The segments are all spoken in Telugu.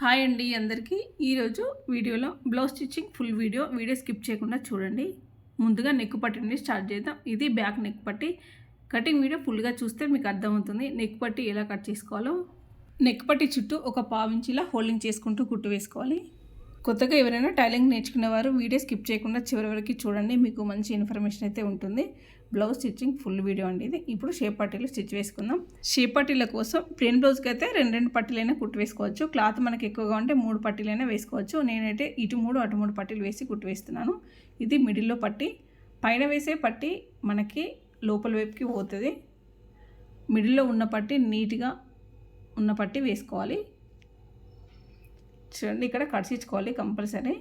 హాయ్ అండి అందరికీ. ఈరోజు వీడియోలో blouse stitching full video. Video skip చేయకుండా చూడండి. ముందుగా నెక్ పట్టి నుండి స్టార్ట్ చేద్దాం. ఇది బ్యాక్ నెక్ పట్టి. కటింగ్ వీడియో ఫుల్గా చూస్తే మీకు అర్థమవుతుంది. నెక్ పట్టి ఎలా కట్ చేసుకోవాలో. నెక్ పట్టి చుట్టూ ఒక పావించిలా హోల్డింగ్ చేసుకుంటూ కుట్టు వేసుకోవాలి. కొత్తగా ఎవరైనా టైలింగ్ నేర్చుకునేవారు వీడియో స్కిప్ చేయకుండా చివరి వరకు చూడండి మీకు మంచి ఇన్ఫర్మేషన్ అయితే ఉంటుంది. బ్లౌజ్ స్టిచ్చింగ్ ఫుల్ వీడియో అండి ఇది. ఇప్పుడు షేప్ పట్టీలు స్టిచ్ వేసుకుందాం. షేప్ పట్టీల కోసం ప్లేన్ బ్లౌజ్కి అయితే రెండు రెండు పట్టీలైనా కుట్టు వేసుకోవచ్చు. క్లాత్ మనకి ఎక్కువగా ఉంటే మూడు పట్టీలైనా వేసుకోవచ్చు. నేనైతే ఇటు మూడు అటు మూడు పట్టీలు వేసి కుట్టు వేస్తున్నాను. ఇది మిడిల్లో పట్టి పైన వేసే పట్టి మనకి లోపల వైపుకి పోతుంది. మిడిల్లో ఉన్న పట్టి నీట్గా ఉన్న పట్టి వేసుకోవాలి. చూడండి ఇక్కడ కడిచించుకోవాలి కంపల్సరీ.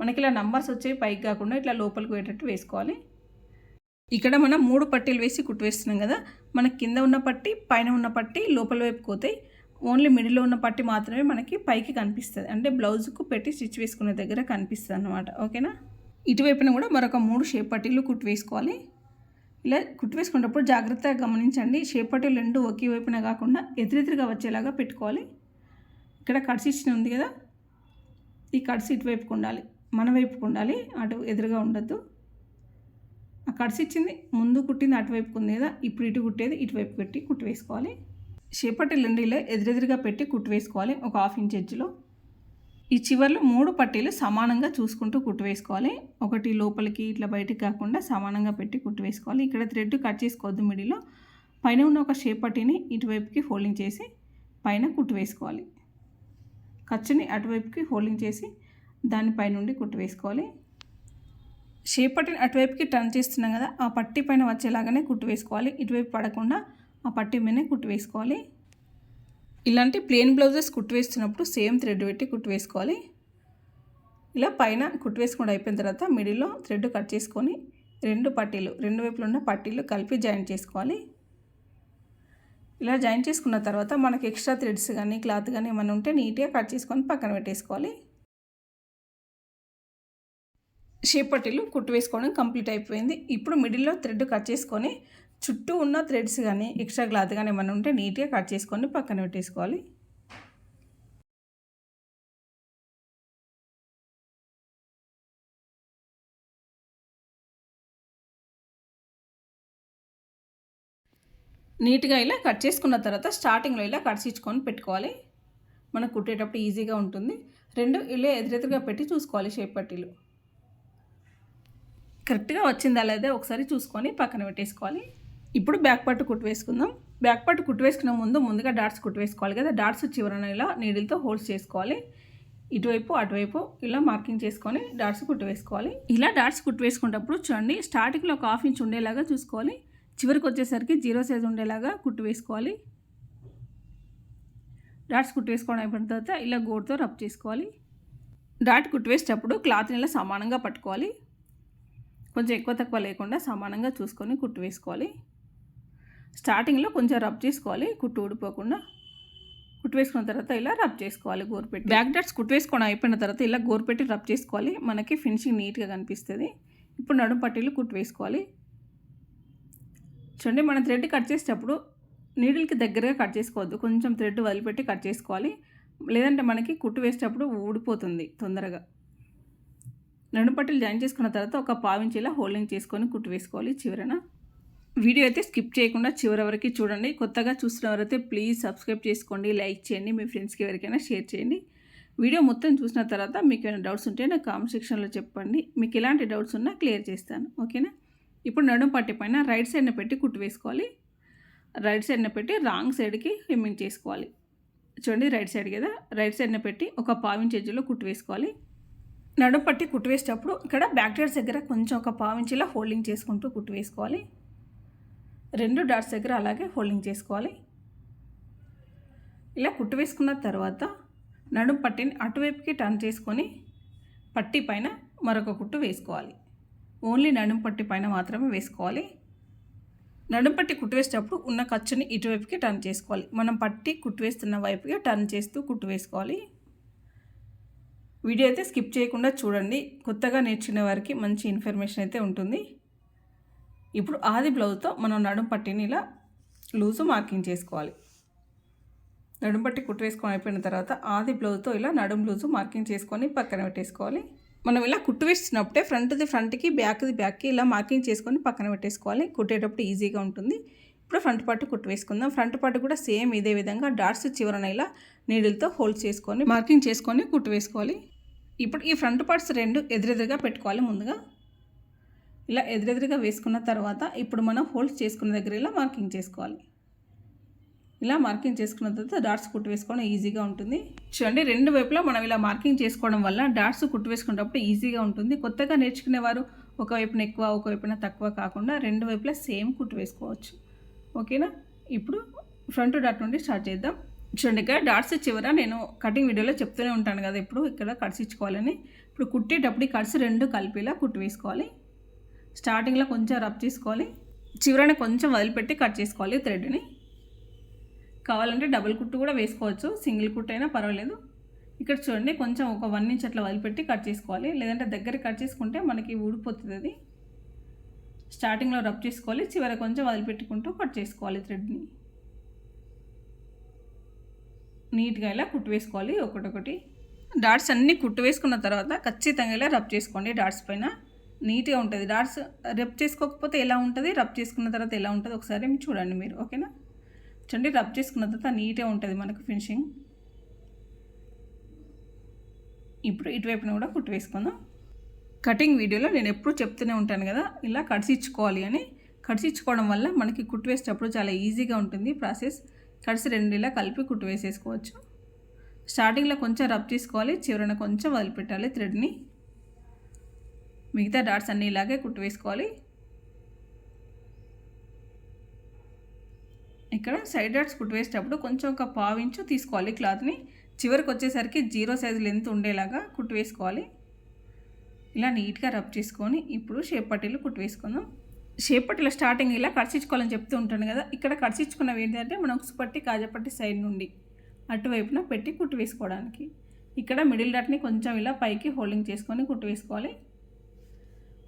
మనకి ఇలా నంబర్స్ వచ్చేవి పైకి కాకుండా ఇట్లా లోపలికి పోయేటట్టు వేసుకోవాలి. ఇక్కడ మనం మూడు పట్టీలు వేసి కుట్టు వేస్తున్నాం కదా. మనకి కింద ఉన్న పట్టి పైన ఉన్న పట్టి లోపల వైపు పోతాయి ఓన్లీ మిడిల్లో ఉన్న పట్టి మాత్రమే మనకి పైకి కనిపిస్తుంది. అంటే బ్లౌజ్కు పెట్టి స్టిచ్ వేసుకునే దగ్గర కనిపిస్తుంది అనమాట ఓకేనా ఇటువైపున కూడా మరొక మూడు షేప్ పట్టీలు కుట్టు వేసుకోవాలి. ఇలా కుట్టు వేసుకునేటప్పుడు జాగ్రత్తగా గమనించండి. షేప్ పట్టీలు రెండు ఒకే వైపున కాకుండా ఎదురెదురుగా వచ్చేలాగా పెట్టుకోవాలి. ఇక్కడ కట్స్ ఇచ్చిన ఉంది కదా. ఈ కట్స్ ఇటువైపుకు ఉండాలి మన వైపుకు ఉండాలి అటు ఎదురుగా ఉండద్దు. ఆ కట్స్ ఇచ్చింది ముందు కుట్టింది అటువైపుకు ఉంది కదా ఇప్పుడు ఇటు కుట్టేది ఇటువైపు పెట్టి కుట్టు వేసుకోవాలి. చేపట్టి లండీలో ఎదురెదురుగా పెట్టి కుట్టు వేసుకోవాలి ఒక హాఫ్ ఇంచ్ ఎడ్జ్లో. ఈ చివర్లో మూడు పట్టీలు సమానంగా చూసుకుంటూ కుట్టు వేసుకోవాలి. ఒకటి లోపలికి ఇట్లా బయటికి కాకుండా సమానంగా పెట్టి కుట్టు వేసుకోవాలి. ఇక్కడ థ్రెడ్ కట్ చేసుకోవద్దు మిడిలో పైన ఉన్న ఒక షేప్ పట్టీని ఇటువైపుకి ఫోల్డింగ్ చేసి పైన కుట్టు వేసుకోవాలి. ఖర్చుని అటువైపుకి హోల్డింగ్ చేసి దానిపై నుండి కుట్టు వేసుకోవాలి. షేప్ అటువైపుకి టర్న్ చేస్తున్నాం కదా ఆ పట్టి పైన వచ్చేలాగానే కుట్టు వేసుకోవాలి. ఇటువైపు పడకుండా ఆ పట్టి మీదనే కుట్టు వేసుకోవాలి. ఇలాంటి ప్లెయిన్ బ్లౌజెస్ కుట్టు వేస్తున్నప్పుడు సేమ్ థ్రెడ్ పెట్టి కుట్టు వేసుకోవాలి. ఇలా పైన కుట్టు వేసుకోవడం అయిపోయిన తర్వాత మిడిల్లో థ్రెడ్ కట్ చేసుకొని రెండు పట్టీలు రెండు వైపులు ఉన్న పట్టీలు కలిపి జాయిన్ చేసుకోవాలి. ఇలా జాయిన్ చేసుకున్న తర్వాత మనకి ఎక్స్ట్రా థ్రెడ్స్ కానీ క్లాత్ కానీ ఏమైనా ఉంటే నీట్గా కట్ చేసుకొని పక్కన పెట్టేసుకోవాలి. షేప్ పట్టీలు కుట్టు వేసుకోవడం కంప్లీట్ అయిపోయింది. ఇప్పుడు మిడిల్లో థ్రెడ్ కట్ చేసుకొని చుట్టూ ఉన్న థ్రెడ్స్ కానీ ఎక్స్ట్రా క్లాత్ కానీ ఏమైనా ఉంటే నీట్గా కట్ చేసుకొని పక్కన పెట్టేసుకోవాలి. నీట్గా ఇలా కట్ చేసుకున్న తర్వాత స్టార్టింగ్లో ఇలా కట్ పెట్టుకోవాలి. మనకు కుట్టేటప్పుడు ఈజీగా ఉంటుంది. రెండు ఇలా ఎదురెదురుగా పెట్టి చూసుకోవాలి షేప్ పట్టీలు. కరెక్ట్గా వచ్చిందా లేదా ఒకసారి చూసుకొని పక్కన పెట్టేసుకోవాలి. ఇప్పుడు బ్యాక్ పట్టు కుట్టు వేసుకుందాం. బ్యాక్ పట్టు కుట్టు వేసుకునే ముందు ముందుగా డాట్స్ కుట్టు వేసుకోవాలి కదా. డాట్స్ చివరన ఇలా నీడిల్తో హోల్స్ చేసుకోవాలి. ఇటువైపు అటువైపు ఇలా మార్కింగ్ చేసుకొని డాట్స్ కుట్టు వేసుకోవాలి. ఇలా డాట్స్ కుట్టు వేసుకునేటప్పుడు చూడండి స్టార్టింగ్లో ఒక హాఫ్ ఇంచ్ ఉండేలాగా చూసుకోవాలి. చివరికి వచ్చేసరికి జీరో సైజ్ ఉండేలాగా కుట్టు వేసుకోవాలి. డాట్స్ కుట్టు వేసుకోవడం అయిపోయిన తర్వాత ఇలా గోడుతో రబ్ చేసుకోవాలి. డాట్ కుట్టు వేసేటప్పుడు క్లాత్ని ఇలా సమానంగా పట్టుకోవాలి. కొంచెం ఎక్కువ తక్కువ లేకుండా సమానంగా చూసుకొని కుట్టు వేసుకోవాలి. స్టార్టింగ్లో కొంచెం రబ్ చేసుకోవాలి కుట్టు ఊడిపోకుండా. కుట్టు వేసుకున్న తర్వాత ఇలా రబ్ చేసుకోవాలి గోరుపెట్టి బ్యాక్ డాట్స్ కుట్టు వేసుకోవడం అయిపోయిన తర్వాత ఇలా గోరుపెట్టి రబ్ చేసుకోవాలి. మనకి ఫినిషింగ్ నీట్గా కనిపిస్తుంది. ఇప్పుడు నడుము పట్టీలు కుట్టు వేసుకోవాలి. చూడండి మనం థ్రెడ్ కట్ చేసేటప్పుడు నీడిల్కి దగ్గరగా కట్ చేసుకోవద్దు. కొంచెం థ్రెడ్ వదిలిపెట్టి కట్ చేసుకోవాలి. లేదంటే మనకి కుట్టు వేసేటప్పుడు ఊడిపోతుంది తొందరగా. నడుపట్టలు జాయిన్ చేసుకున్న తర్వాత ఒక పావించేలా హోల్డింగ్ చేసుకొని కుట్టు వేసుకోవాలి చివరన. వీడియో అయితే స్కిప్ చేయకుండా చివరి వరకు చూడండి. కొత్తగా చూసినవరైతే ప్లీజ్ సబ్స్క్రైబ్ చేసుకోండి లైక్ చేయండి మీ ఫ్రెండ్స్కి ఎవరికైనా షేర్ చేయండి. వీడియో మొత్తం చూసిన తర్వాత మీకు ఏమైనా డౌట్స్ ఉంటే నాకు కామెంట్ సెక్షన్లో చెప్పండి. మీకు ఎలాంటి డౌట్స్ ఉన్నా క్లియర్ చేస్తాను. ఓకేనా ఇప్పుడు నడుము పట్టి పైన రైట్ సైడ్ని పెట్టి కుట్టు వేసుకోవాలి. రైట్ సైడ్ని పెట్టి రాంగ్ సైడ్కి హెమ్మింగ్ చేసుకోవాలి. చూడండి రైట్ సైడ్ కదా రైట్ సైడ్ని పెట్టి ఒక పావించి ఎజ్జులో కుట్టు వేసుకోవాలి. నడుము పట్టి కుట్టు వేసేటప్పుడు ఇక్కడ బ్యాక్ డాట్స్ దగ్గర కొంచెం ఒక పావించిలా హోల్డింగ్ చేసుకుంటూ కుట్టు వేసుకోవాలి. రెండు డాట్స్ దగ్గర అలాగే హోల్డింగ్ చేసుకోవాలి. ఇలా కుట్టు వేసుకున్న తర్వాత నడుము పట్టిని అటువైపుకి టర్న్ చేసుకొని పట్టి పైన మరొక కుట్టు వేసుకోవాలి. ఓన్లీ నడుంపట్టి పైన మాత్రమే వేసుకోవాలి. నడుంపట్టి కుట్టు వేసేటప్పుడు ఉన్న ఖర్చుని ఇటువైపుకి టర్న్ చేసుకోవాలి. మనం పట్టి కుట్టు వేస్తున్న వైపుకి టర్న్ చేస్తూ కుట్టు వేసుకోవాలి. వీడియో అయితే స్కిప్ చేయకుండా చూడండి. కొత్తగా నేర్చుకునే వారికి మంచి ఇన్ఫర్మేషన్ అయితే ఉంటుంది. ఇప్పుడు ఆది బ్లౌజ్తో మనం నడుంపట్టిని ఇలా లూజు మార్కింగ్ చేసుకోవాలి. నడుంపట్టి కుట్టు వేసుకొని అయిపోయిన తర్వాత ఆది బ్లౌజ్తో ఇలా నడుం లూజు మార్కింగ్ చేసుకొని పక్కన పెట్టేసుకోవాలి. మనం ఇలా కుట్టు వేస్తున్నప్పుడే ఫ్రంట్ది ఫ్రంట్కి బ్యాక్ది బ్యాక్కి ఇలా మార్కింగ్ చేసుకొని పక్కన పెట్టేసుకోవాలి. కుట్టేటప్పుడు ఈజీగా ఉంటుంది. ఇప్పుడు ఫ్రంట్ పార్ట్ కుట్టు వేసుకుందాం ఫ్రంట్ పార్ట్ కూడా సేమ్ ఇదే విధంగా డాట్స్ చివరన ఇలా నీడిల్తో హోల్డ్ చేసుకొని మార్కింగ్ చేసుకొని కుట్టు వేసుకోవాలి ఇప్పుడు ఈ ఫ్రంట్ పార్ట్స్ రెండు ఎదురెదురుగా పెట్టుకోవాలి ముందుగా. ఇలా ఎదురెదురుగా వేసుకున్న తర్వాత ఇప్పుడు మనం హోల్డ్ చేసుకున్న దగ్గర ఇలా మార్కింగ్ చేసుకోవాలి. ఇలా మార్కింగ్ చేసుకున్న తర్వాత డాట్స్ కుట్టు వేసుకోవడం ఈజీగా ఉంటుంది. చూడండి రెండు వైపులా మనం ఇలా మార్కింగ్ చేసుకోవడం వల్ల డాట్స్ కుట్టు వేసుకునేటప్పుడు ఈజీగా ఉంటుంది. కొత్తగా నేర్చుకునేవారు ఒకవైపున ఎక్కువ ఒకవైపున తక్కువ కాకుండా రెండు వైపులా సేమ్ కుట్టు వేసుకోవచ్చు. ఓకేనా? ఇప్పుడు ఫ్రంట్ డాట్ నుండి స్టార్ట్ చేద్దాం. చూడండి ఇక్కడ డాట్స్ చివర నేను కటింగ్ వీడియోలో చెప్తూనే ఉంటాను కదా ఇప్పుడు ఇక్కడ కట్స్ ఇచ్చుకోవాలని. ఇప్పుడు కుట్టేటప్పుడు ఈ కట్స్ రెండు కలిపేలా కుట్టు వేసుకోవాలి. స్టార్టింగ్లో కొంచెం రబ్ చేసుకోవాలి. చివరన కొంచెం వదిలిపెట్టి కట్ చేసుకోవాలి థ్రెడ్ని. కావాలంటే డబుల్ కుట్టు కూడా వేసుకోవచ్చు. సింగిల్ కుట్టు అయినా పర్వాలేదు. ఇక్కడ చూడండి కొంచెం ఒక వన్ ఇంచ్ అట్లా వదిలిపెట్టి కట్ చేసుకోవాలి. లేదంటే దగ్గర కట్ చేసుకుంటే మనకి ఊడిపోతుంది అది. స్టార్టింగ్లో రబ్ చేసుకోవాలి. చివర కొంచెం వదిలిపెట్టుకుంటూ కట్ చేసుకోవాలి థ్రెడ్ని నీట్గా ఇలా కుట్టు వేసుకోవాలి ఒకటొకటి. డాట్స్ అన్నీ కుట్టు వేసుకున్న తర్వాత ఖచ్చితంగా ఇలా రబ్ చేసుకోండి డాట్స్ పైన. నీట్గా ఉంటుంది. డాట్స్ రబ్ చేసుకోకపోతే ఎలా ఉంటుంది? రబ్ చేసుకున్న తర్వాత ఎలా ఉంటుంది? ఒకసారి చూడండి మీరు ఓకేనా? చూడండి రబ్ చేసుకున్న తర్వాత నీట్గా ఉంటుంది మనకు ఫినిషింగ్ ఇప్పుడు ఇటువైపున కూడా కుట్టు వేసుకుందాం. కటింగ్ వీడియోలో నేను ఎప్పుడు చెప్తూనే ఉంటాను కదా ఇలా కడిసిచ్చుకోవాలి అని. కడిసిచ్చుకోవడం వల్ల మనకి కుట్టు వేసేటప్పుడు చాలా ఈజీగా ఉంటుంది ప్రాసెస్ కడిసి రెండు ఇలా కలిపి కుట్టు వేసేసుకోవచ్చు. స్టార్టింగ్లో కొంచెం రబ్ చేసుకోవాలి చివరన కొంచెం వదిలిపెట్టాలి థ్రెడ్ని మిగతా డాట్స్ అన్నీ ఇలాగే కుట్టు వేసుకోవాలి. ఇక్కడ సైడ్ డాట్స్ కుట్టు వేసేటప్పుడు కొంచెం ఒక పావించు తీసుకోవాలి. క్లాత్ని చివరికి వచ్చేసరికి జీరో సైజు లెంత్ ఉండేలాగా కుట్టు వేసుకోవాలి. ఇలా నీట్గా రబ్ చేసుకొని ఇప్పుడు షేప్ పట్టీలు కుట్టు వేసుకుందాం. షేప్ పట్టీలో స్టార్టింగ్ ఇలా కడిచించుకోవాలని చెప్తూ ఉంటాను కదా ఇక్కడ కడిచించుకున్నవి ఏంటంటే మనం ఉక్సుపట్టి కాజపట్టి సైడ్ నుండి అటువైపున పెట్టి కుట్టు వేసుకోవడానికి. ఇక్కడ మిడిల్ డాట్ని కొంచెం ఇలా పైకి హోల్డింగ్ చేసుకొని కుట్టు వేసుకోవాలి.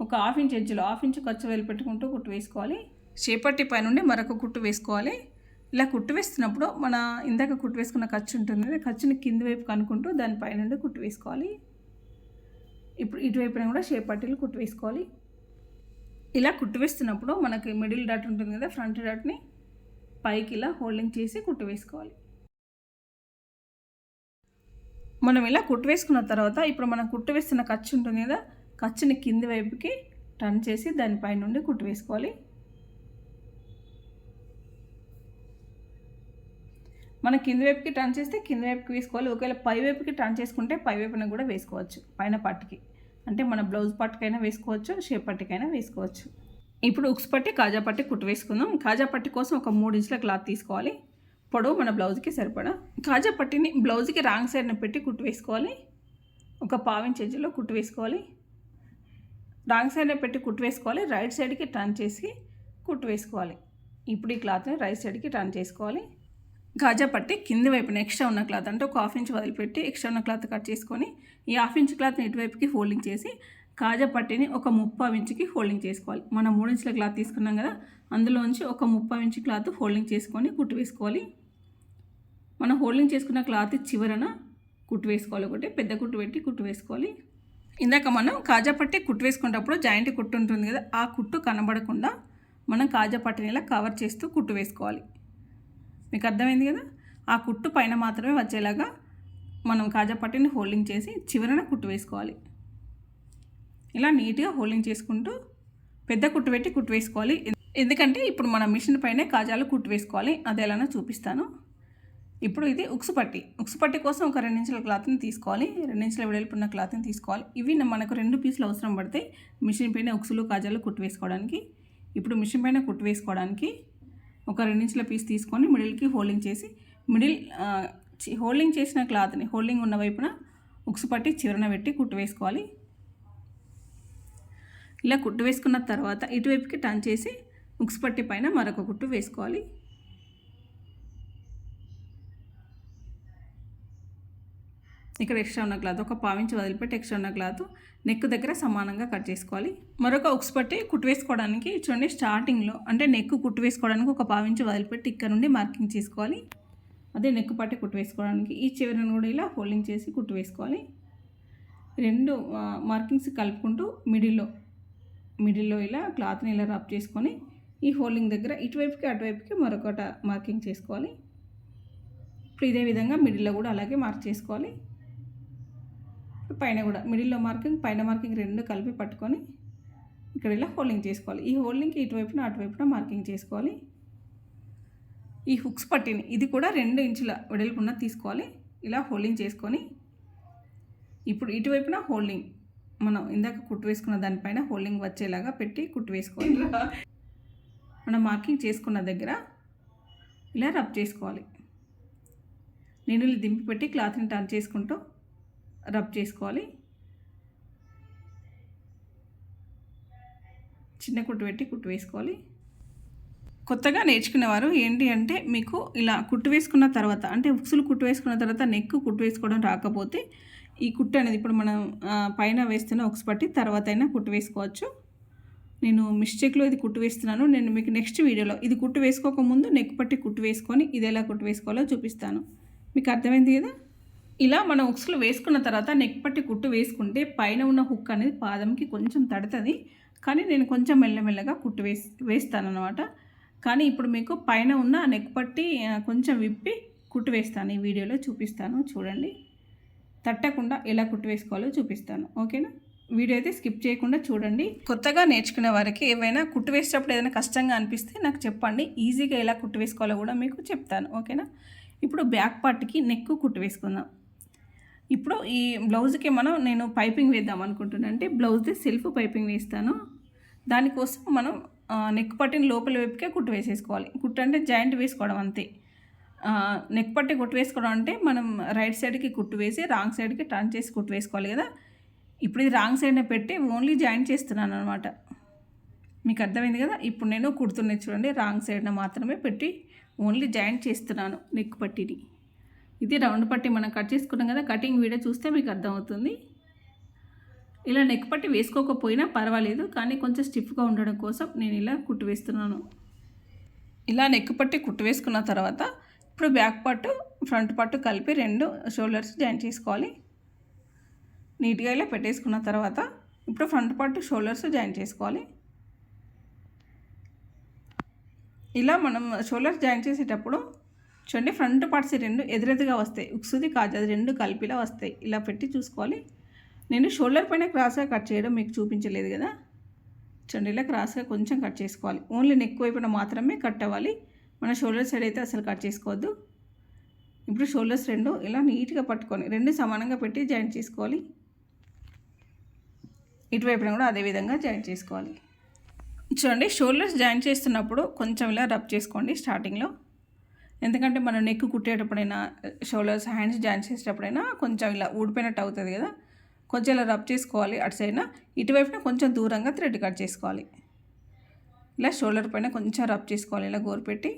ఒక హాఫ్ ఇంచ్ ఎడ్జ్లో హాఫ్ ఇంచ్ ఖర్చు వేలు పెట్టుకుంటూ కుట్టు వేసుకోవాలి. చేపట్టి పైనుండి మరొక కుట్టు వేసుకోవాలి. ఇలా కుట్టు వేస్తున్నప్పుడు మన ఇందాక కుట్టు వేసుకున్న ఖర్చు ఉంటుంది ఖర్చుని కింది వైపు కనుక్కుంటూ దానిపై నుండి కుట్టు వేసుకోవాలి. ఇప్పుడు ఇటువైపున కూడా చేపట్టిలు కుట్టు వేసుకోవాలి. ఇలా కుట్టు వేస్తున్నప్పుడు మనకి మిడిల్ డాట్ ఉంటుంది కదా ఫ్రంట్ డాట్ని పైకి ఇలా హోల్డింగ్ చేసి కుట్టు వేసుకోవాలి. మనం ఇలా కుట్టు వేసుకున్న తర్వాత ఇప్పుడు మనం కుట్టు వేస్తున్న ఖర్చు ఉంటుంది కదా ఖర్చుని కింది వైపుకి టర్న్ చేసి దానిపై నుండి కుట్టు వేసుకోవాలి. మన కింది వైపుకి టర్న్ చేస్తే కింది వైపుకి వేసుకోవాలి. ఒకవేళ పై వైపుకి టర్న్ చేసుకుంటే పై వైపున కూడా వేసుకోవచ్చు పైన పట్టుకి. అంటే మన బ్లౌజ్ పట్టుకైనా వేసుకోవచ్చు షేప్ పట్టికైనా వేసుకోవచ్చు. ఇప్పుడు ఉక్స్ పట్టి కాజా పట్టి కుట్టు వేసుకుందాం. కాజా పట్టి కోసం ఒక మూడు ఇంచుల క్లాత్ తీసుకోవాలి. పొడవు మన బ్లౌజ్కి సరిపడా. కాజా పట్టిని బ్లౌజ్కి రాంగ్ సైడ్ని పెట్టి కుట్టు వేసుకోవాలి. ఒక పావించ్ చేజీలో కుట్టు వేసుకోవాలి. రాంగ్ సైడ్ని పెట్టి కుట్టు వేసుకోవాలి. రైట్ సైడ్కి టర్న్ చేసి కుట్టు వేసుకోవాలి. ఇప్పుడు ఈ క్లాత్ని రైట్ సైడ్కి టర్న్ చేసుకోవాలి. గాజా పట్టి కింది వైపున ఎక్స్ట్రా ఉన్న క్లాత్ అంటే ఒక హాఫ్ ఇంచ్ వదిలిపెట్టి ఎక్స్ట్రా ఉన్న క్లాత్ కట్ చేసుకొని ఈ హాఫ్ ఇంచ్ క్లాత్ని ఇటువైపుకి ఫోల్డింగ్ చేసి కాజా పట్టిని ఒక ముప్పావు ఇంచుకి ఫోల్డింగ్ చేసుకోవాలి. మనం మూడు ఇంచుల క్లాత్ తీసుకున్నాం కదా అందులోంచి ఒక ముప్పావు ఇంచు క్లాత్ ఫోల్డింగ్ చేసుకొని కుట్టు వేసుకోవాలి. మనం హోల్డింగ్ చేసుకున్న క్లాత్ చివరన కుట్టు వేసుకోవాలి ఒకటి పెద్ద కుట్టు పెట్టి కుట్టు వేసుకోవాలి. ఇందాక మనం కాజా పట్టి కుట్టు వేసుకునేటప్పుడు జాయింట్ కుట్టు ఉంటుంది కదా ఆ కుట్టు కనబడకుండా మనం కాజా పట్టిని ఇలా కవర్ చేస్తూ కుట్టు వేసుకోవాలి. మీకు అర్థమైంది కదా? ఆ కుట్టు పైన మాత్రమే వచ్చేలాగా మనం కాజా పట్టిని హోల్డింగ్ చేసి చివరన కుట్టు వేసుకోవాలి. ఇలా నీట్గా హోల్డింగ్ చేసుకుంటూ పెద్ద కుట్టు పెట్టి కుట్టు వేసుకోవాలి. ఎందుకంటే ఇప్పుడు మన మిషన్ పైనే కాజాలు కుట్టు వేసుకోవాలి. అది ఎలానో చూపిస్తాను. ఇప్పుడు ఇది ఉక్సు పట్టి. ఉక్సు పట్టి కోసం ఒక రెండించుల క్లాత్ని తీసుకోవాలి. రెండించుల వెడల్పున్న క్లాత్ని తీసుకోవాలి. ఇవి మనకు రెండు పీసులు అవసరం పడతాయి మిషన్ పైన ఉక్సులు కాజాలు కుట్టు వేసుకోవడానికి. ఇప్పుడు మిషన్ పైన కుట్టు వేసుకోవడానికి ఒక రెండించుల పీస్ తీసుకొని మిడిల్కి హోల్డింగ్ చేసి మిడిల్ హోల్డింగ్ చేసిన క్లాత్ని హోల్డింగ్ ఉన్న వైపున ఉక్సు పట్టి చివరన పెట్టి కుట్టు వేసుకోవాలి. ఇలా కుట్టు వేసుకున్న తర్వాత ఇటువైపుకి టర్న్ చేసి ఉక్సు పట్టి పైన మరొక కుట్టు వేసుకోవాలి. ఇక్కడ ఎక్స్ట్రా ఉన్న క్లాత్ ఒక పావించి వదిలిపెట్టి ఎక్స్ట్రా ఉన్న క్లాత్ నెక్ దగ్గర సమానంగా కట్ చేసుకోవాలి. మరొక ఉక్స్ పట్టి కుట్టు వేసుకోవడానికి చూడండి స్టార్టింగ్లో అంటే నెక్ కుట్టు వేసుకోవడానికి ఒక పావించి వదిలిపెట్టి ఇక్కడ నుండి మార్కింగ్ చేసుకోవాలి. అదే నెక్ పట్టి కుట్టు వేసుకోవడానికి ఈ చివరిని కూడా ఇలా ఫోల్డింగ్ చేసి కుట్టు వేసుకోవాలి. రెండు మార్కింగ్స్ కలుపుకుంటూ మిడిల్లో మిడిల్లో ఇలా క్లాత్ని ఇలా రబ్ చేసుకొని ఈ హోల్డింగ్ దగ్గర ఇటువైపుకి అటువైపుకి మరొకట మార్కింగ్ చేసుకోవాలి. ఇప్పుడు ఇదే విధంగా మిడిల్లో కూడా అలాగే మార్క్ చేసుకోవాలి. పైన కూడా మిడిల్లో మార్కింగ్ పైన మార్కింగ్ రెండు కలిపి పట్టుకొని ఇక్కడ ఇలా హోల్డింగ్ చేసుకోవాలి. ఈ హోల్డింగ్కి ఇటువైపున అటువైపున మార్కింగ్ చేసుకోవాలి. ఈ హుక్స్ పట్టిని ఇది కూడా రెండు ఇంచుల వెడల్పున్న తీసుకోవాలి. ఇలా హోల్డింగ్ చేసుకొని ఇప్పుడు ఇటువైపున హోల్డింగ్ మనం ఇందాక కుట్టు వేసుకున్న దానిపైన హోల్డింగ్ వచ్చేలాగా పెట్టి కుట్టు వేసుకోవాలి. మనం మార్కింగ్ చేసుకున్న దగ్గర ఇలా రబ్ చేసుకోవాలి. నేను దింపి పెట్టి క్లాత్ని టర్న్ చేసుకుంటూ రబ్ చేసుకోవాలి. చిన్న కుట్టు పెట్టి కుట్టు వేసుకోవాలి. కొత్తగా నేర్చుకునేవారు ఏంటి అంటే మీకు ఇలా కుట్టు వేసుకున్న తర్వాత అంటే ఉక్సులు కుట్టు వేసుకున్న తర్వాత నెక్ కుట్టు వేసుకోవడం రాకపోతే ఈ కుట్టు అనేది ఇప్పుడు మనం పైన వేస్తున్న ఉక్స్ పట్టి తర్వాత అయినా కుట్టు వేసుకోవచ్చు. నేను మిస్టేక్లో ఇది కుట్టు వేస్తున్నాను. నేను మీకు నెక్స్ట్ వీడియోలో ఇది కుట్టు వేసుకోకముందు నెక్ పట్టి కుట్టు వేసుకొని ఇది ఎలా కుట్టు వేసుకోవాలో చూపిస్తాను. మీకు అర్థమైంది కదా? ఇలా మనం ఉక్స్లు వేసుకున్న తర్వాత నెక్ పట్టి కుట్టు వేసుకుంటే పైన ఉన్న హుక్ అనేది పాదంకి కొంచెం తడుతుంది. కానీ నేను కొంచెం మెల్లమెల్లగా కుట్టు వేసి వేస్తాను కానీ ఇప్పుడు మీకు పైన ఉన్న నెక్ పట్టి కొంచెం విప్పి కుట్టు వేస్తాను. ఈ వీడియోలో చూపిస్తాను. చూడండి. తట్టకుండా ఎలా కుట్టు వేసుకోవాలో చూపిస్తాను. ఓకేనా? వీడియో అయితే స్కిప్ చేయకుండా చూడండి. కొత్తగా నేర్చుకునే వారికి ఏవైనా కుట్టు వేసేటప్పుడు ఏదైనా కష్టంగా అనిపిస్తే నాకు చెప్పండి. ఈజీగా ఎలా కుట్టు వేసుకోవాలో కూడా మీకు చెప్తాను. ఓకేనా? ఇప్పుడు బ్యాక్ పార్ట్కి నెక్ కుట్టు వేసుకుందాం. ఇప్పుడు ఈ బ్లౌజ్కి మనం నేను పైపింగ్ వేద్దాం అనుకుంటున్నాను అంటే బ్లౌజ్ది సెల్ఫ్ పైపింగ్ వేస్తాను. దానికోసం మనం నెక్ పట్టిన లోపల వైపుకే కుట్టు వేసేసుకోవాలి. కుట్టు అంటే జాయింట్ వేసుకోవడం అంతే. నెక్ పట్టి కుట్టు వేసుకోవడం అంటే మనం రైట్ సైడ్కి కుట్టు వేసి రాంగ్ సైడ్కి టర్న్ చేసి కుట్టు వేసుకోవాలి కదా. ఇప్పుడు ఇది రాంగ్ సైడ్నే పెట్టి ఓన్లీ జాయింట్ చేస్తున్నాను అనమాట మీకు అర్థమైంది కదా? ఇప్పుడు నేను కుడుతున్నది చూడండి రాంగ్ సైడ్న మాత్రమే పెట్టి ఓన్లీ జాయింట్ చేస్తున్నాను నెక్ పట్టిని. ఇది రౌండ్ పట్టి మనం కట్ చేసుకున్నాం కదా కటింగ్ వీడియో చూస్తే మీకు అర్థమవుతుంది. ఇలా నెక్ పట్టి వేసుకోకపోయినా పర్వాలేదు కానీ కొంచెం స్టిఫ్గా ఉండడం కోసం నేను ఇలా కుట్టు వేస్తున్నాను. ఇలా నెక్ పట్టి కుట్టు వేసుకున్న తర్వాత ఇప్పుడు బ్యాక్ పట్టు ఫ్రంట్ పట్టు కలిపి రెండు షోల్డర్స్ జాయిన్ చేసుకోవాలి. నీట్గా ఇలా పెట్టేసుకున్న తర్వాత ఇప్పుడు ఫ్రంట్ పట్టు షోల్డర్స్ జాయిన్ చేసుకోవాలి. ఇలా మనం షోల్డర్స్ జాయిన్ చేసేటప్పుడు చూడండి ఫ్రంట్ పార్ట్స్ రెండు ఎదురెదుగా వస్తాయి. ఉక్సుది అది రెండు కలిపిలా వస్తాయి. ఇలా పెట్టి చూసుకోవాలి. నేను షోల్డర్ పైన క్రాస్గా కట్ చేయడం మీకు చూపించలేదు కదా. చూడండి ఇలా క్రాస్గా కొంచెం కట్ చేసుకోవాలి. ఓన్లీ నెక్ వైపున మాత్రమే కట్ అవ్వాలి. మన షోల్డర్ సైడ్ అయితే అసలు కట్ చేసుకోవద్దు. ఇప్పుడు షోల్డర్స్ రెండు ఇలా నీట్గా పట్టుకొని రెండు సమానంగా పెట్టి జాయింట్ చేసుకోవాలి. ఇటువైపున కూడా అదేవిధంగా జాయింట్ చేసుకోవాలి. చూడండి షోల్డర్స్ జాయింట్ చేస్తున్నప్పుడు కొంచెం ఇలా రబ్ చేసుకోండి స్టార్టింగ్లో. ఎందుకంటే మనం నెక్ కుట్టేటప్పుడైనా షోల్డర్స్ హ్యాండ్స్ జాయిన్ చేసేటప్పుడైనా కొంచెం ఇలా ఊడిపోయినట్టు అవుతుంది కదా. కొంచెం ఇలా రబ్ చేసుకోవాలి అటు సైడ్న ఇటువైపున కొంచెం దూరంగా థ్రెడ్ కట్ చేసుకోవాలి. ఇలా షోల్డర్ పైన కొంచెం రబ్ చేసుకోవాలి ఇలా గోరు పెట్టి.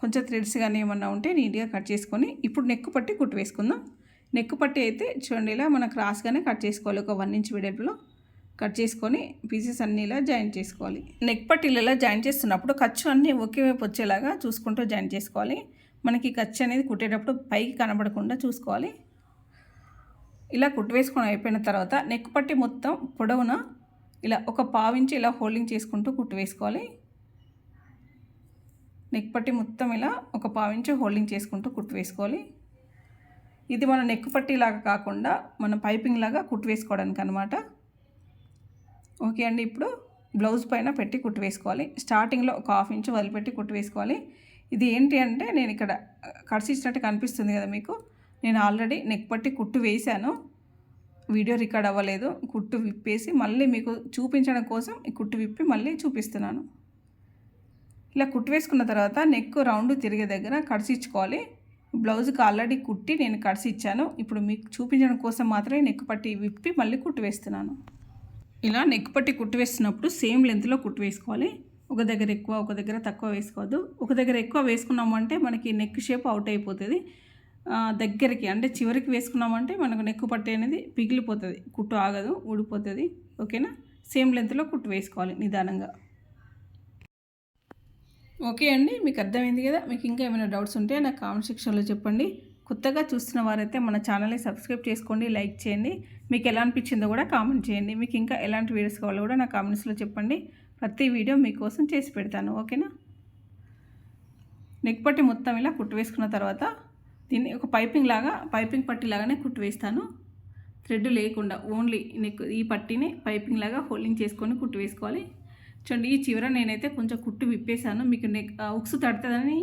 కొంచెం థ్రెడ్స్ కానీ ఏమన్నా ఉంటే నీట్గా కట్ చేసుకొని ఇప్పుడు నెక్ పట్టి కుట్టు వేసుకుందాం. నెక్ పట్టి అయితే చూడండి ఇలా మనం క్రాస్గానే కట్ చేసుకోవాలి ఒక వన్ ఇంచ్ వెడల్పులో కట్ చేసుకొని పీసెస్ అన్నీ ఇలా జాయిన్ చేసుకోవాలి. నెక్ పట్టీలు ఇలా జాయిన్ చేస్తున్నప్పుడు ఖర్చు అన్నీ ఒకే వైపు వచ్చేలాగా చూసుకుంటూ జాయిన్ చేసుకోవాలి. మనకి ఖర్చు అనేది కుట్టేటప్పుడు పైకి కనబడకుండా చూసుకోవాలి. ఇలా కుట్టివేసుకొని అయిపోయిన తర్వాత నెక్ పట్టి మొత్తం పొడవున ఇలా ఒక పావించి ఇలా హోల్డింగ్ చేసుకుంటూ కుట్టు వేసుకోవాలి. నెక్ పట్టి మొత్తం ఇలా ఒక పావించి హోల్డింగ్ చేసుకుంటూ కుట్టు వేసుకోవాలి. ఇది మన నెక్ పట్టిలాగా కాకుండా మన పైపింగ్ లాగా కుట్టు వేసుకోవడానికి అనమాట ఓకే అండి. ఇప్పుడు బ్లౌజ్ పైన పెట్టి కుట్టు వేసుకోవాలి. స్టార్టింగ్లో ఒక హాఫ్ ఇంచ్ వదిలిపెట్టి కుట్టు వేసుకోవాలి. ఇది ఏంటి అంటే నేను ఇక్కడ కట్స్ ఇచ్చినట్టు కనిపిస్తుంది కదా మీకు. నేను ఆల్రెడీ నెక్ పట్టి కుట్టు వేశాను. వీడియో రికార్డ్ అవ్వలేదు. కుట్టు విప్పేసి మళ్ళీ మీకు చూపించడం కోసం ఈ కుట్టు విప్పి మళ్ళీ చూపిస్తున్నాను. ఇలా కుట్టు వేసుకున్న తర్వాత నెక్ రౌండ్ తిరిగే దగ్గర కట్స్ ఇచ్చుకోవాలి బ్లౌజ్కి ఆల్రెడీ కుట్టి నేను కట్స్ ఇచ్చాను ఇప్పుడు మీకు చూపించడం కోసం మాత్రమే నెక్ పట్టి విప్పి మళ్ళీ కుట్టు వేస్తున్నాను. ఇలా నెక్ పట్టి కుట్టు వేస్తున్నప్పుడు సేమ్ లెంత్లో కుట్టు వేసుకోవాలి ఒక దగ్గర ఎక్కువ ఒక దగ్గర తక్కువ వేసుకోవద్దు. ఒక దగ్గర ఎక్కువ వేసుకున్నామంటే మనకి నెక్ షేప్ అవుట్ అయిపోతుంది. దగ్గరికి అంటే చివరికి వేసుకున్నామంటే మనకు నెక్కు పట్టి అనేది పిగిలిపోతుంది. కుట్టు ఆగదు ఊడిపోతుంది. ఓకేనా సేమ్ లెంత్లో కుట్టు వేసుకోవాలి నిదానంగా. ఓకే అండి మీకు అర్థమైంది కదా? మీకు ఇంకా ఏమైనా డౌట్స్ ఉంటే నాకు కామెంట్ సెక్షన్లో చెప్పండి. కొత్తగా చూస్తున్న వారైతే మన ఛానల్ని సబ్స్క్రైబ్ చేసుకోండి లైక్ చేయండి. మీకు ఎలా అనిపించిందో కూడా కామెంట్ చేయండి. మీకు ఇంకా ఎలాంటి వీడియోస్ కావాలో కూడా నా కామెంట్స్లో చెప్పండి. ప్రతి వీడియో మీకోసం చేసి పెడతాను. ఓకేనా? నెక్ పట్టి మొత్తం ఇలా కుట్టు వేసుకున్న తర్వాత దీన్ని ఒక పైపింగ్ లాగా పైపింగ్ పట్టి లాగానే కుట్టు వేస్తాను. థ్రెడ్ లేకుండా ఓన్లీ నెక్ ఈ పట్టిని పైపింగ్ లాగా హోల్డింగ్ చేసుకొని కుట్టు వేసుకోవాలి. చూడండి ఈ చివర నేనైతే కొంచెం కుట్టు విప్పేశాను. మీకు నెక్ ఉక్సు తడుతుందని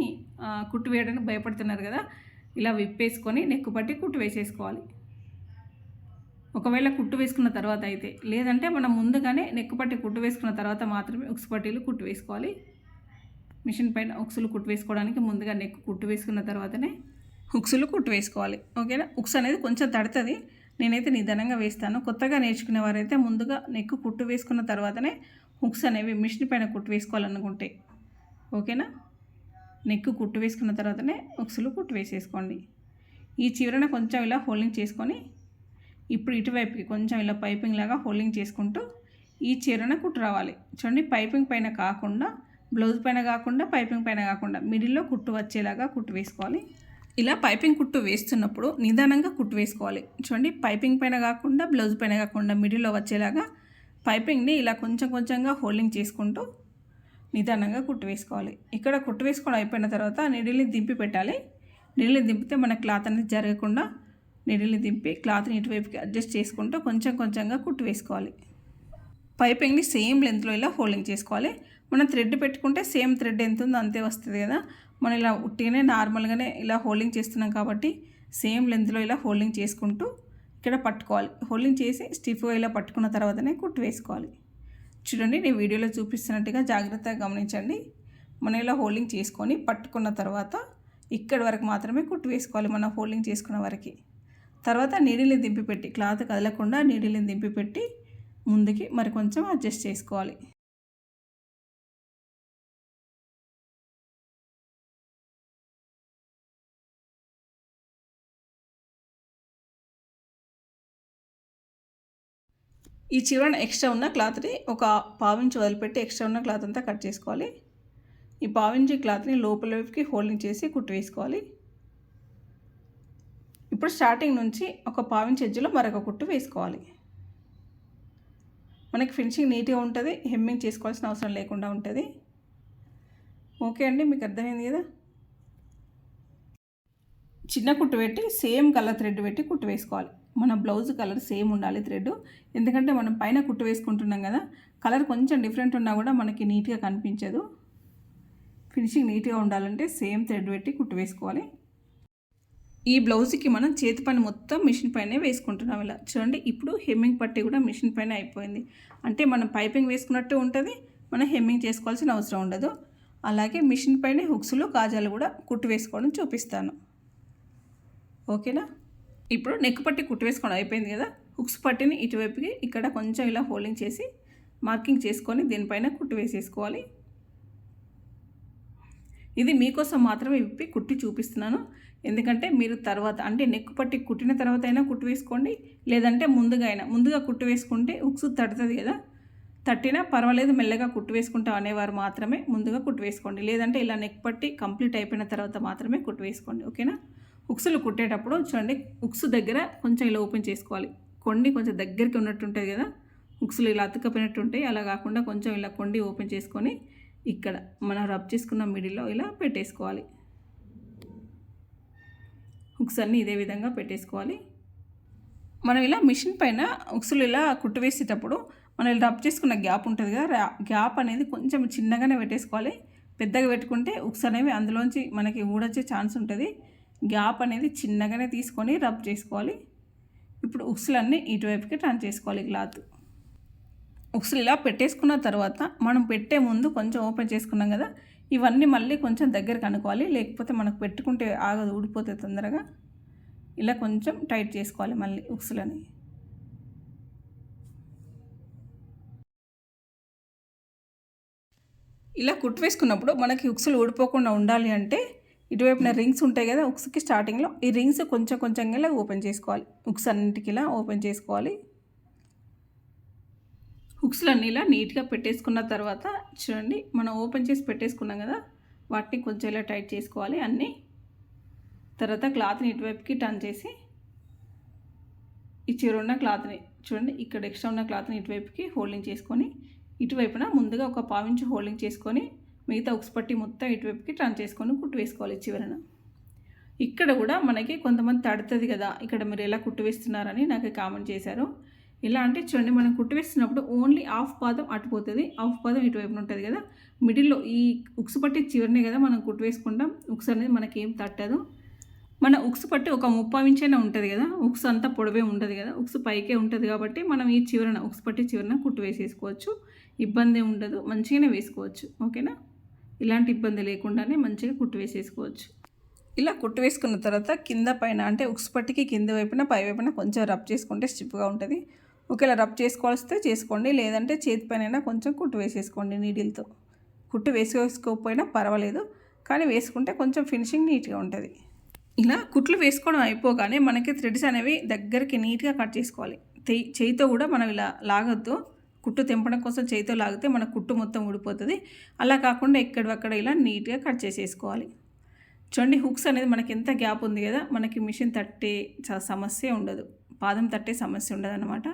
కుట్టు వేయడానికి భయపడుతున్నారు కదా. ఇలా విప్పేసుకొని నెక్కు పట్టి కుట్టు వేసేసుకోవాలి. ఒకవేళ కుట్టు వేసుకున్న తర్వాత అయితే లేదంటే మనం ముందుగానే నెక్కు పట్టి కుట్టు వేసుకున్న తర్వాత మాత్రమే ఉక్సు పట్టీలు కుట్టు వేసుకోవాలి. మిషన్ పైన ఉక్సులు కుట్టు వేసుకోవడానికి ముందుగా నెక్కు కుట్టు వేసుకున్న తర్వాతనే హుక్స్లు కుట్టు వేసుకోవాలి. ఓకేనా? ఉక్స్ అనేది కొంచెం తడుతుంది. నేనైతే నిదానంగా వేస్తాను. కొత్తగా నేర్చుకునే వారైతే ముందుగా నెక్కు కుట్టు వేసుకున్న తర్వాతనే హుక్స్ అనేవి మిషన్ పైన కుట్టు వేసుకోవాలనుకుంటే. ఓకేనా? నెక్ కుట్టు వేసుకున్న తర్వాతనే ఉక్సులు కుట్టు వేసేసుకోండి. ఈ చివరన కొంచెం ఇలా హోల్డింగ్ చేసుకొని ఇప్పుడు ఇటువైపుకి కొంచెం ఇలా పైపింగ్ లాగా హోల్డింగ్ చేసుకుంటూ ఈ చీరన కుట్టు రావాలి. చూడండి పైపింగ్ పైన కాకుండా బ్లౌజ్ పైన కాకుండా పైపింగ్ పైన కాకుండా మిడిల్లో కుట్టు వచ్చేలాగా కుట్టు వేసుకోవాలి. ఇలా పైపింగ్ కుట్టు వేస్తున్నప్పుడు నిదానంగా కుట్టు వేసుకోవాలి. చూడండి పైపింగ్ పైన కాకుండా బ్లౌజ్ పైన కాకుండా మిడిల్లో వచ్చేలాగా పైపింగ్ని ఇలా కొంచెం కొంచెంగా హోల్డింగ్ చేసుకుంటూ నిదానంగా కుట్టు వేసుకోవాలి. ఇక్కడ కుట్టు వేసుకోవడం అయిపోయిన తర్వాత నీడిల్ని దింపి పెట్టాలి. నీడిల్ని దింపితే మన క్లాత్ అనేది జరగకుండా నీడిల్ని దింపి క్లాత్ని ఇటువైపుకి అడ్జస్ట్ చేసుకుంటూ కొంచెం కొంచెంగా కుట్టు వేసుకోవాలి. పైపింగ్ని సేమ్ లెంత్లో ఇలా హోల్డింగ్ చేసుకోవాలి. మనం థ్రెడ్ పెట్టుకుంటే సేమ్ థ్రెడ్ ఎంత ఉందో అంతే వస్తుంది కదా. మనం ఇలా ఉట్టిగానే నార్మల్గానే ఇలా హోల్డింగ్ చేస్తున్నాం కాబట్టి సేమ్ లెంత్లో ఇలా హోల్డింగ్ చేసుకుంటూ ఇక్కడ పట్టుకోవాలి. హోల్డింగ్ చేసి స్టిఫ్గా ఇలా పట్టుకున్న తర్వాతనే కుట్టు వేసుకోవాలి. చూడండి నేను వీడియోలో చూపిస్తున్నట్టుగా జాగ్రత్తగా గమనించండి. మనం ఇలా హోల్డింగ్ చేసుకొని పట్టుకున్న తర్వాత ఇక్కడి వరకు మాత్రమే కుట్టు వేసుకోవాలి మనం హోల్డింగ్ చేసుకున్న వరకు. తర్వాత నీడిల్ని దింపి పెట్టి క్లాత్ కదలకుండా నీడిల్ని దింపి పెట్టి ముందుకి మరి కొంచెం అడ్జస్ట్ చేసుకోవాలి. ఈ చివరన ఎక్స్ట్రా ఉన్న క్లాత్ని ఒక పావించి వదిలిపెట్టి ఎక్స్ట్రా ఉన్న క్లాత్ అంతా కట్ చేసుకోవాలి. ఈ పావించి క్లాత్ని లోపల వైపుకి హోల్డింగ్ చేసి కుట్టు వేసుకోవాలి. ఇప్పుడు స్టార్టింగ్ నుంచి ఒక పావించి ఎడ్జ్లో మరొక కుట్టు వేసుకోవాలి. మనకి ఫినిషింగ్ నీట్గా ఉంటుంది హెమ్మింగ్ చేసుకోవాల్సిన అవసరం లేకుండా ఉంటుంది. ఓకే అండి మీకు అర్థమైంది కదా? చిన్న కుట్టు పెట్టి సేమ్ కలర్ థ్రెడ్ పెట్టి కుట్టు వేసుకోవాలి. మన బ్లౌజ్ కలర్ సేమ్ ఉండాలి థ్రెడ్ ఎందుకంటే మనం పైన కుట్టు వేసుకుంటున్నాం కదా కలర్ కొంచెం డిఫరెంట్ ఉన్నా కూడా మనకి నీట్గా కనిపించదు. ఫినిషింగ్ నీట్గా ఉండాలంటే సేమ్ థ్రెడ్ పెట్టి కుట్టు వేసుకోవాలి. ఈ బ్లౌజ్కి మనం చేతి పని మొత్తం మిషన్ పైనే వేసుకుంటున్నాం ఇలా. చూడండి ఇప్పుడు హెమ్మింగ్ పట్టి కూడా మిషన్ పైన అయిపోయింది. అంటే మనం పైపింగ్ వేసుకున్నట్టు ఉంటుంది మనం హెమ్మింగ్ చేసుకోవాల్సిన అవసరం ఉండదు. అలాగే మిషన్ పైన హుక్స్లు కాజాలు కూడా కుట్టు వేసుకోవడం చూపిస్తాను. ఓకేనా? ఇప్పుడు నెక్ పట్టి కుట్టు వేసుకోవడం అయిపోయింది కదా? హుక్స్ పట్టిని ఇటువైపుకి ఇక్కడ కొంచెం ఇలా హోల్డింగ్ చేసి మార్కింగ్ చేసుకొని దీనిపైన కుట్టు వేసేసుకోవాలి. ఇది మీకోసం మాత్రమే విప్పి కుట్టి చూపిస్తున్నాను. ఎందుకంటే మీరు తర్వాత అంటే నెక్ పట్టి కుట్టిన తర్వాత అయినా కుట్టు వేసుకోండి. లేదంటే ముందుగా అయినా ముందుగా కుట్టు వేసుకుంటే ఉక్సు తడుతుంది కదా? తట్టినా పర్వాలేదు మెల్లగా కుట్టు వేసుకుంటాం అనేవారు మాత్రమే ముందుగా కుట్టు వేసుకోండి. లేదంటే ఇలా నెక్ పట్టి కంప్లీట్ అయిపోయిన తర్వాత మాత్రమే కుట్టు వేసుకోండి. ఓకేనా? ఉక్సులు కుట్టేటప్పుడు చూడండి ఉక్సు దగ్గర కొంచెం ఇలా ఓపెన్ చేసుకోవాలి. కొండి కొంచెం దగ్గరికి ఉన్నట్టు ఉంటుంది కదా ఉక్సులు ఇలా అతుకపోయినట్టు ఉంటాయి అలా కాకుండా కొంచెం ఇలా కొండి ఓపెన్ చేసుకొని ఇక్కడ మనం రబ్ చేసుకున్న మిడిల్లో ఇలా పెట్టేసుకోవాలి. హుక్స్ అన్నీ ఇదే విధంగా పెట్టేసుకోవాలి. మనం ఇలా మిషన్ పైన ఉక్సులు ఇలా కుట్టు వేసేటప్పుడు మనం ఇలా రబ్ చేసుకున్న గ్యాప్ ఉంటుంది కదా గ్యాప్ అనేది కొంచెం చిన్నగానే పెట్టేసుకోవాలి. పెద్దగా పెట్టుకుంటే ఉక్స్ అనేవి అందులోంచి మనకి ఊడొచ్చే ఛాన్స్ ఉంటుంది. గ్యాప్ అనేది చిన్నగానే తీసుకొని రబ్ చేసుకోవాలి. ఇప్పుడు ఉక్సులన్నీ ఇటువైపుకి టర్న్ చేసుకోవాలి క్లాత్. ఉక్సులు ఇలా పెట్టేసుకున్న తర్వాత మనం పెట్టే ముందు కొంచెం ఓపెన్ చేసుకున్నాం కదా ఇవన్నీ మళ్ళీ కొంచెం దగ్గరకు అనుకోవాలి. లేకపోతే మనకు పెట్టుకుంటే ఆగదు ఊడిపోతే తొందరగా. ఇలా కొంచెం టైట్ చేసుకోవాలి మళ్ళీ ఉక్సులని ఇలా కుట్టు వేసుకున్నప్పుడు మనకి ఉక్సులు ఊడిపోకుండా ఉండాలి అంటే ఇటువైపున రింగ్స్ ఉంటాయి కదా ఉక్స్కి స్టార్టింగ్లో ఈ రింగ్స్ కొంచెం కొంచెంగా ఇలా ఓపెన్ చేసుకోవాలి. ఉక్స్ అన్నింటికి ఇలా ఓపెన్ చేసుకోవాలి. హుక్స్లన్నీ ఇలా నీట్గా పెట్టేసుకున్న తర్వాత చూడండి మనం ఓపెన్ చేసి పెట్టేసుకున్నాం కదా వాటిని కొంచెం ఇలా టైట్ చేసుకోవాలి. అన్నీ తర్వాత క్లాత్ని ఇటువైపుకి టర్న్ చేసి ఈ ఉన్న క్లాత్ని చూడండి ఇక్కడ ఎక్స్ట్రా ఉన్న క్లాత్ని ఇటువైపుకి హోల్డింగ్ చేసుకొని ఇటువైపున ముందుగా ఒక పావించి హోల్డింగ్ చేసుకొని మిగతా ఉక్సుపట్టి మొత్తం ఇటువైపుకి టర్న్ చేసుకొని కుట్టు వేసుకోవాలి చివరన. ఇక్కడ కూడా మనకి కొంతమంది తడుతుంది కదా ఇక్కడ మీరు ఎలా కుట్టు వేస్తున్నారని నాకు కామెంట్ చేశారు. ఎలా అంటే చూడండి మనం కుట్టు వేస్తున్నప్పుడు ఓన్లీ హాఫ్ పాదం అటుపోతుంది హాఫ్ పాదం ఇటువైపున ఉంటుంది కదా. మిడిల్లో ఈ ఉక్స్ పట్టి చివరినే కదా మనం కుట్టు వేసుకుంటాం. ఉక్స్ అనేది మనకి ఏం తట్టదు. మన ఉక్స్ పట్టి ఒక ముప్పై ఇంచైనా ఉంటుంది కదా ఉక్స్ అంతా పొడవే ఉంటుంది కదా. ఉక్స్ పైకే ఉంటుంది కాబట్టి మనం ఈ చివరన ఉక్స్ పట్టి చివరన కుట్టు వేసేసుకోవచ్చు. ఇబ్బంది ఉండదు మంచిగానే వేసుకోవచ్చు. ఓకేనా? ఇలాంటి ఇబ్బంది లేకుండానే మంచిగా కుట్టు వేసేసుకోవచ్చు. ఇలా కుట్టు వేసుకున్న తర్వాత కింద పైన అంటే ఉక్సుపట్టికి కింద వైపున పై వైపున కొంచెం రబ్ చేసుకుంటే స్టిప్గా ఉంటుంది. ఒకవేళ రబ్ చేసుకోవాల్స్తే చేసుకోండి లేదంటే చేతి పైన కొంచెం కుట్టు వేసేసుకోండి నీడిల్తో. కుట్టు వేసుకోకపోయినా పర్వాలేదు కానీ వేసుకుంటే కొంచెం ఫినిషింగ్ నీట్గా ఉంటుంది. ఇలా కుట్లు వేసుకోవడం అయిపోగానే మనకి థ్రెడ్స్ అనేవి దగ్గరికి నీట్గా కట్ చేసుకోవాలి. చేయితో కూడా మనం ఇలా లాగొద్దు. కుట్టు తెంపడం కోసం చేతితో లాగితే మన కుట్టు మొత్తం ఊడిపోతుంది. అలా కాకుండా ఎక్కడక్కడ ఇలా నీట్గా కట్ చేసేసుకోవాలి. చూడండి హుక్స్ అనేది మనకి ఎంత గ్యాప్ ఉంది కదా మనకి మిషన్ తట్టే సమస్య ఉండదు. పాదం తట్టే సమస్య ఉండదు అనమాట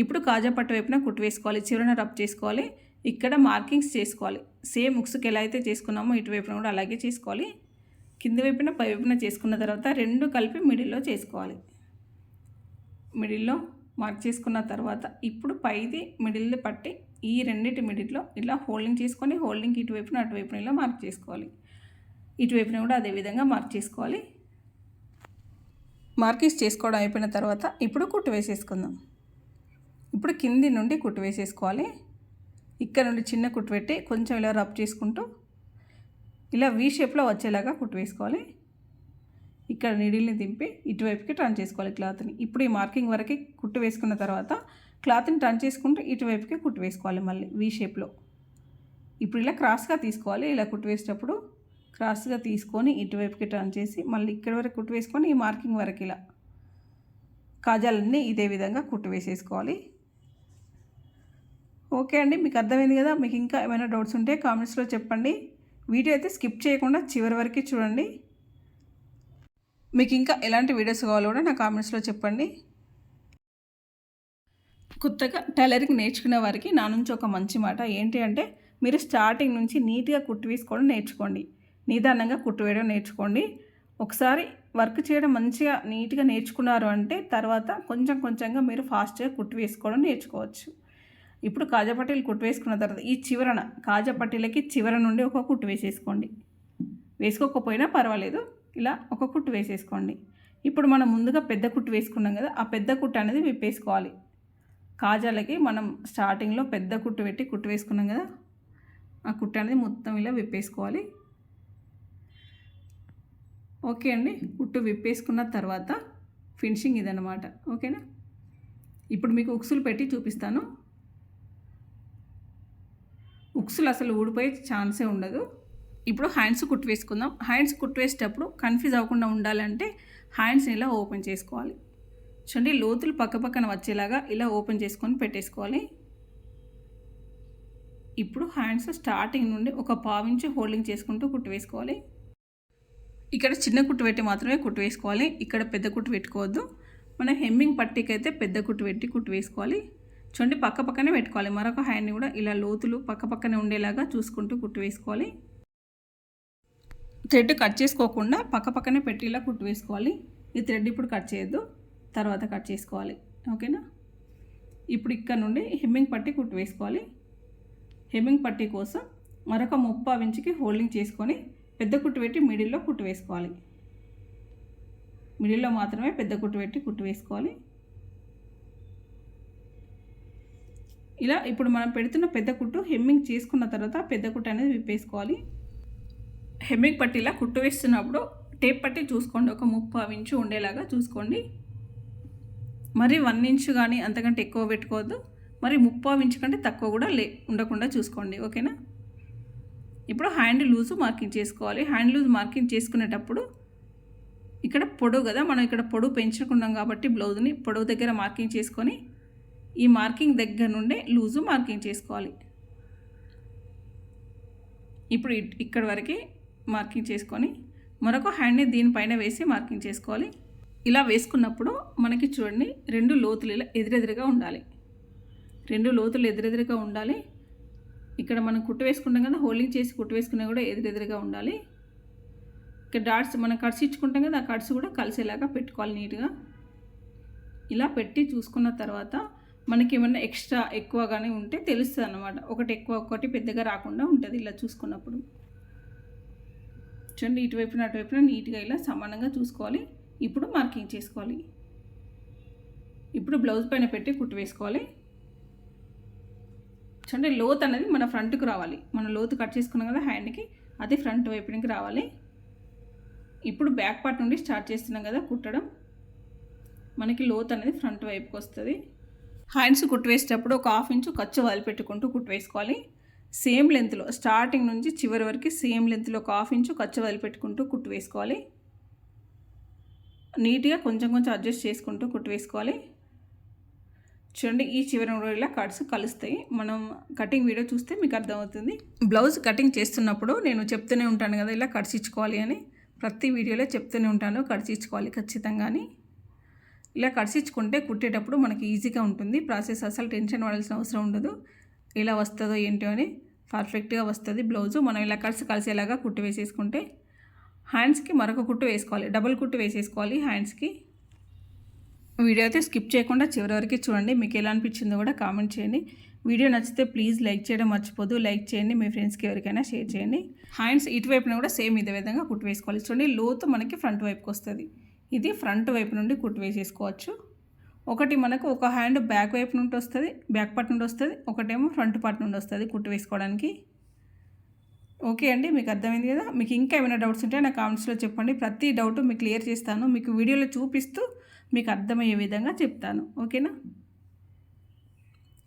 ఇప్పుడు కాజా పట్టు వైపున కుట్టు వేసుకోవాలి చివరన రబ్ చేసుకోవాలి ఇక్కడ మార్కింగ్స్ చేసుకోవాలి. సేమ్ హుక్స్కి ఎలా అయితే చేసుకున్నామో ఇటువైపున కూడా అలాగే చేసుకోవాలి. కింద వైపున పై వైపున చేసుకున్న తర్వాత రెండు కలిపి మిడిల్లో చేసుకోవాలి. మిడిల్లో మార్క్ చేసుకున్న తర్వాత ఇప్పుడు పైది మిడిల్ పట్టి ఈ రెండింటి మిడిల్లో ఇలా హోల్డింగ్ చేసుకొని హోల్డింగ్ ఇటువైపున అటువైపున ఇలా మార్క్ చేసుకోవాలి. ఇటువైపున కూడా అదేవిధంగా మార్క్ చేసుకోవాలి. మార్కింగ్స్ చేసుకోవడం అయిపోయిన తర్వాత ఇప్పుడు కుట్టు వేసేసుకుందాం. ఇప్పుడు కింది నుండి కుట్టు వేసేసుకోవాలి. ఇక్కడ నుండి చిన్న కుట్టు పెట్టి కొంచెం ఇలా రబ్ చేసుకుంటూ ఇలా వీ షేప్లో వచ్చేలాగా కుట్టు వేసుకోవాలి. ఇక్కడ నీడిల్ని దింపి ఇటువైపుకి టర్న్ చేసుకోవాలి క్లాత్ని. ఇప్పుడు ఈ మార్కింగ్ వరకు కుట్టు వేసుకున్న తర్వాత క్లాత్ని టర్న్ చేసుకుంటే ఇటువైపుకి కుట్టు వేసుకోవాలి మళ్ళీ వీ షేప్లో ఇప్పుడు ఇలా క్రాస్గా తీసుకోవాలి. ఇలా కుట్టు వేసేటప్పుడు క్రాస్గా తీసుకొని ఇటువైపుకి టర్న్ చేసి మళ్ళీ ఇక్కడ వరకు కుట్టు వేసుకొని ఈ మార్కింగ్ వరకు ఇలా. కాజాలన్నీ ఇదే విధంగా కుట్టు వేసేసుకోవాలి. ఓకే అండి మీకు అర్థమైంది కదా? మీకు ఇంకా ఏమైనా డౌట్స్ ఉంటే కామెంట్స్లో చెప్పండి. వీడియో అయితే స్కిప్ చేయకుండా చివరి వరకు చూడండి. మీకు ఇంకా ఎలాంటి వీడియోస్ కావాలో కూడా నా కామెంట్స్లో చెప్పండి. కొత్తగా టైలరింగ్ నేర్చుకునే వారికి నా నుంచి ఒక మంచి మాట ఏంటి అంటే మీరు స్టార్టింగ్ నుంచి నీట్గా కుట్టు వేసుకోవడం నేర్చుకోండి. నిదానంగా కుట్టు వేయడం నేర్చుకోండి. ఒకసారి వర్క్ చేయడం మంచిగా నీట్గా నేర్చుకున్నారు అంటే తర్వాత కొంచెం కొంచెంగా మీరు ఫాస్ట్గా కుట్టు వేసుకోవడం నేర్చుకోవచ్చు. ఇప్పుడు కాజాపట్టీలు కుట్టు వేసుకున్న తర్వాత ఈ చివరన కాజాపట్టీలకి చివర నుండి ఒక కుట్టు వేసేసుకోండి. వేసుకోకపోయినా పర్వాలేదు. ఇలా ఒక కుట్టు వేసేసుకోండి. ఇప్పుడు మనం ముందుగా పెద్ద కుట్టు వేసుకున్నాం కదా ఆ పెద్ద కుట్టు అనేది విప్పేసుకోవాలి. కాజాలకి మనం స్టార్టింగ్లో పెద్ద కుట్టు పెట్టి కుట్టు వేసుకున్నాం కదా ఆ కుట్టు అనేది మొత్తం ఇలా విప్పేసుకోవాలి. ఓకే అండి కుట్టు విప్పేసుకున్న తర్వాత ఫినిషింగ్ ఇదన్నమాట. ఓకేనా ఇప్పుడు మీకు ఉక్సులు పెట్టి చూపిస్తాను. ఉక్సులు అసలు ఊడిపోయే ఛాన్సే ఉండదు. ఇప్పుడు హ్యాండ్స్ కుట్టు వేసుకుందాం హ్యాండ్స్ కుట్టు వేసేటప్పుడు కన్ఫ్యూజ్ అవ్వకుండా ఉండాలంటే హ్యాండ్స్ని ఇలా ఓపెన్ చేసుకోవాలి. చూడండి లోతులు పక్క పక్కన వచ్చేలాగా ఇలా ఓపెన్ చేసుకొని పెట్టేసుకోవాలి. ఇప్పుడు హ్యాండ్స్ స్టార్టింగ్ నుండి ఒక పావించి హోల్డింగ్ చేసుకుంటూ కుట్టు వేసుకోవాలి ఇక్కడ చిన్న కుట్టు పెట్టి మాత్రమే కుట్టు వేసుకోవాలి ఇక్కడ పెద్ద కుట్టు పెట్టుకోవద్దు. మనం హెమ్మింగ్ పట్టీకి అయితే పెద్ద కుట్టు పెట్టి కుట్టు వేసుకోవాలి చూడండి పక్క పక్కనే పెట్టుకోవాలి. మరొక హ్యాండ్ని కూడా ఇలా లోతులు పక్క పక్కనే ఉండేలాగా చూసుకుంటూ కుట్టు వేసుకోవాలి థ్రెడ్ కట్ చేసుకోకుండా పక్క పక్కనే పెట్టి ఇలా కుట్టు వేసుకోవాలి. ఈ థ్రెడ్ ఇప్పుడు కట్ చేయొద్దు. తర్వాత కట్ చేసుకోవాలి. ఓకేనా? ఇప్పుడు ఇక్కడ నుండి హెమ్మింగ్ పట్టి కుట్టు వేసుకోవాలి. హెమ్మింగ్ పట్టి కోసం మరొక ముప్పావు ఇంచుకి హోల్డింగ్ చేసుకొని పెద్ద కుట్టు పెట్టి మిడిల్లో కుట్టు వేసుకోవాలి. మిడిల్లో మాత్రమే పెద్ద కుట్టు పెట్టి కుట్టు వేసుకోవాలి. ఇలా ఇప్పుడు మనం పెడుతున్న పెద్ద కుట్టు హెమ్మింగ్ చేసుకున్న తర్వాత పెద్ద కుట్టు అనేది విప్పేసుకోవాలి. హెమ్మింగ్ పట్టిలా కుట్టు వేస్తున్నప్పుడు టేప్ పట్టి చూసుకోండి. ఒక ముప్పావు ఇంచు ఉండేలాగా చూసుకోండి. మరి వన్ ఇంచు కానీ అంతకంటే ఎక్కువ పెట్టుకోవద్దు. మరి ముప్పావు ఇంచు కంటే తక్కువ కూడా లే ఉండకుండా చూసుకోండి. ఓకేనా? ఇప్పుడు హ్యాండ్ లూజు మార్కింగ్ చేసుకోవాలి. హ్యాండ్ లూజ్ మార్కింగ్ చేసుకునేటప్పుడు ఇక్కడ పొడవు కదా మనం ఇక్కడ పొడవు పెంచుకున్నాం కాబట్టి బ్లౌజ్ని పొడవు దగ్గర మార్కింగ్ చేసుకొని ఈ మార్కింగ్ దగ్గర నుండే లూజు మార్కింగ్ చేసుకోవాలి. ఇప్పుడు ఇక్కడ వరకు మార్కింగ్ చేసుకొని మరొక హ్యాండ్ని దీనిపైన వేసి మార్కింగ్ చేసుకోవాలి. ఇలా వేసుకున్నప్పుడు మనకి చూడండి రెండు లోతులు ఇలా ఎదురెదురుగా ఉండాలి. రెండు లోతులు ఎదురెదురుగా ఉండాలి. ఇక్కడ మనం కుట్టు వేసుకుంటాం కదా హోల్డింగ్ చేసి కుట్టు వేసుకున్నా కూడా ఎదురెదురుగా ఉండాలి. ఇక్కడ డాట్స్ మనం కట్స్ ఇచ్చుకుంటాం కదా ఆ కట్స్ కూడా కలిసేలాగా పెట్టుకోవాలి నీట్గా. ఇలా పెట్టి చూసుకున్న తర్వాత మనకి ఏమన్నా ఎక్స్ట్రా ఎక్కువగానే ఉంటే తెలుస్తుంది అన్నమాట ఒకటి ఎక్కువ ఒకటి పెద్దగా రాకుండా ఉంటుంది ఇలా చూసుకున్నప్పుడు. చూడండి ఇటువైపున అటువైపున నీట్గా ఇలా సమానంగా చూసుకోవాలి. ఇప్పుడు మార్కింగ్ చేసుకోవాలి. ఇప్పుడు బ్లౌజ్ పైన పెట్టి కుట్టు వేసుకోవాలి. చూడండి లోత్ అనేది మన ఫ్రంట్కి రావాలి. మన లోతు కట్ చేసుకున్నాం కదా హ్యాండ్కి అది ఫ్రంట్ వైపునికి రావాలి. ఇప్పుడు బ్యాక్ పార్ట్ నుండి స్టార్ట్ చేస్తున్నాం కదా కుట్టడం. మనకి లోత్ అనేది ఫ్రంట్ వైపుకి వస్తుంది. హ్యాండ్స్ కుట్టు వేసేటప్పుడు ఒక హాఫ్ ఇంచు ఖర్చు వదిలిపెట్టుకుంటూ కుట్టు వేసుకోవాలి. సేమ్ లెంత్లో స్టార్టింగ్ నుంచి చివరి వరకు సేమ్ లెంత్లో ఒక హాఫ్ ఇంచు ఖర్చు వదిలిపెట్టుకుంటూ కుట్టు వేసుకోవాలి. నీట్గా కొంచెం కొంచెం అడ్జస్ట్ చేసుకుంటూ కుట్టు వేసుకోవాలి. చూడండి ఈ చివరి ఇలా కట్స్ కలుస్తాయి. మనం కటింగ్ వీడియో చూస్తే మీకు అర్థమవుతుంది. బ్లౌజ్ కటింగ్ చేస్తున్నప్పుడు నేను చెప్తూనే ఉంటాను కదా ఇలా కట్స్ ఇచ్చుకోవాలి అని. ప్రతి వీడియోలో చెప్తూనే ఉంటాను కట్స్ ఇచ్చుకోవాలి ఖచ్చితంగా ఇలా కట్స్ ఇచ్చుకుంటే కుట్టేటప్పుడు మనకి ఈజీగా ఉంటుంది. ప్రాసెస్ అసలు టెన్షన్ పడాల్సిన అవసరం ఉండదు. ఎలా వస్తుందో ఏంటో అని పర్ఫెక్ట్గా వస్తుంది. బ్లౌజు మనం ఇలా కలిసి కలిసేలాగా కుట్టు వేసేసుకుంటే హ్యాండ్స్కి మరొక కుట్టు వేసుకోవాలి. డబుల్ కుట్టు వేసేసుకోవాలి హ్యాండ్స్కి. వీడియో అయితే స్కిప్ చేయకుండా చివరి వరకు చూడండి. మీకు ఎలా అనిపించిందో కూడా కామెంట్ చేయండి. వీడియో నచ్చితే ప్లీజ్ లైక్ చేయడం మర్చిపోదు. లైక్ చేయండి. మీ ఫ్రెండ్స్కి ఎవరికైనా షేర్ చేయండి. హ్యాండ్స్ ఇటువైపున కూడా సేమ్ ఇదే విధంగా కుట్టు వేసుకోవాలి. చూడండి లోతు మనకి ఫ్రంట్ వైపుకి వస్తుంది. ఇది ఫ్రంట్ వైపు నుండి కుట్టు వేసేసుకోవచ్చు. ఒకటి మనకు ఒక హ్యాండ్ బ్యాక్ వైపు నుండి వస్తుంది బ్యాక్ పార్ట్ నుండి వస్తుంది ఒకటేమో ఫ్రంట్ పార్ట్ నుండి వస్తుంది కుట్టు వేసుకోవడానికి ఓకే అండి మీకు అర్థమైంది కదా? మీకు ఇంకా ఏమైనా డౌట్స్ ఉంటే నా కామెంట్స్లో చెప్పండి. ప్రతి డౌట్ మీకు క్లియర్ చేస్తాను. మీకు వీడియోలో చూపిస్తూ మీకు అర్థమయ్యే విధంగా చెప్తాను. ఓకేనా?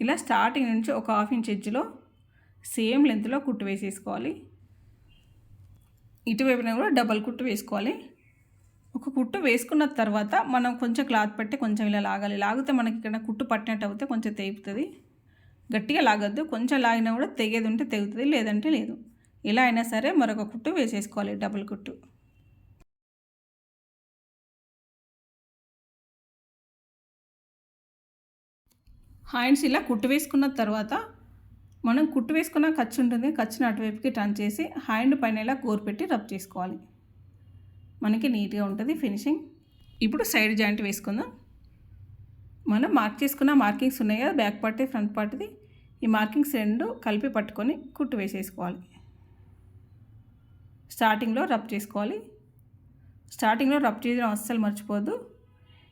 ఇలా స్టార్టింగ్ నుంచి ఒక హాఫ్ ఇంచ్ ఎడ్జ్లో సేమ్ లెంత్లో కుట్టు వేసేసుకోవాలి. ఇటువైపున కూడా డబల్ కుట్టు వేసుకోవాలి. ఒక కుట్టు వేసుకున్న తర్వాత మనం కొంచెం క్లాత్ పెట్టి కొంచెం ఇలా లాగాలి. లాగితే మనకి ఇక్కడ కుట్టు పట్టినట్టు అవుతే కొంచెం తెగుతుంది. గట్టిగా లాగద్దు. కొంచెం లాగినా కూడా తెగేది ఉంటే తెగుతుంది లేదంటే లేదు. ఇలా అయినా సరే మరొక కుట్టు వేసేసుకోవాలి డబుల్ కుట్టు. హ్యాండ్స్ ఇలా కుట్టు వేసుకున్న తర్వాత మనం కుట్టు వేసుకున్న ఖర్చు ఉంటుంది ఖర్చుని అటువైపుకి టర్న్ చేసి హ్యాండ్ పైన ఇలా గోరు పెట్టి రబ్ చేసుకోవాలి. మనకి నీట్గా ఉంటుంది ఫినిషింగ్. ఇప్పుడు సైడ్ జాయింట్ వేసుకుందాం. మనం మార్క్ చేసుకున్న మార్కింగ్స్ ఉన్నాయి కదా బ్యాక్ పార్ట్ది ఫ్రంట్ పార్ట్ది. ఈ మార్కింగ్స్ రెండు కలిపి పట్టుకొని కుట్టు వేసేసుకోవాలి. స్టార్టింగ్లో రబ్ చేసుకోవాలి. స్టార్టింగ్లో రబ్ చేయడం అస్సలు మర్చిపోద్దు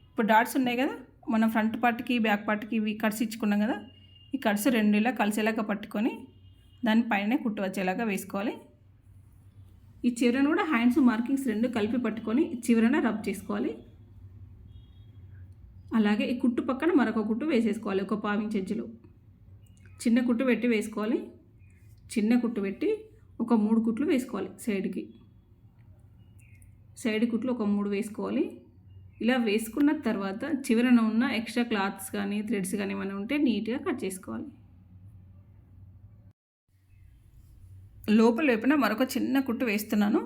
ఇప్పుడు డాట్స్ ఉన్నాయి కదా మనం ఫ్రంట్ పార్ట్కి బ్యాక్ పార్ట్కి ఇవి కట్స్ ఇచ్చుకున్నాం కదా ఈ కట్స్ రెండు ఇలా కలిసేలాగా పట్టుకొని దానిపైనే కుట్టు వచ్చేలాగా వేసుకోవాలి. ఈ చివరను కూడా హ్యాండ్స్ మార్కింగ్స్ రెండు కలిపి పట్టుకొని చివరన రబ్ చేసుకోవాలి. అలాగే ఈ కుట్టు పక్కన మరొక కుట్టు వేసేసుకోవాలి ఒక పావించి ఎజ్జులు చిన్న కుట్టు పెట్టి వేసుకోవాలి. చిన్న కుట్టు పెట్టి ఒక మూడు కుట్లు వేసుకోవాలి సైడ్కి. సైడ్ కుట్లు ఒక మూడు వేసుకోవాలి. ఇలా వేసుకున్న తర్వాత చివరన ఉన్న ఎక్స్ట్రా క్లాత్స్ కానీ థ్రెడ్స్ కానీ ఏమైనా ఉంటే నీట్గా కట్ చేసుకోవాలి. లోపల వైపున మరొక చిన్న కుట్టు వేస్తున్నాను.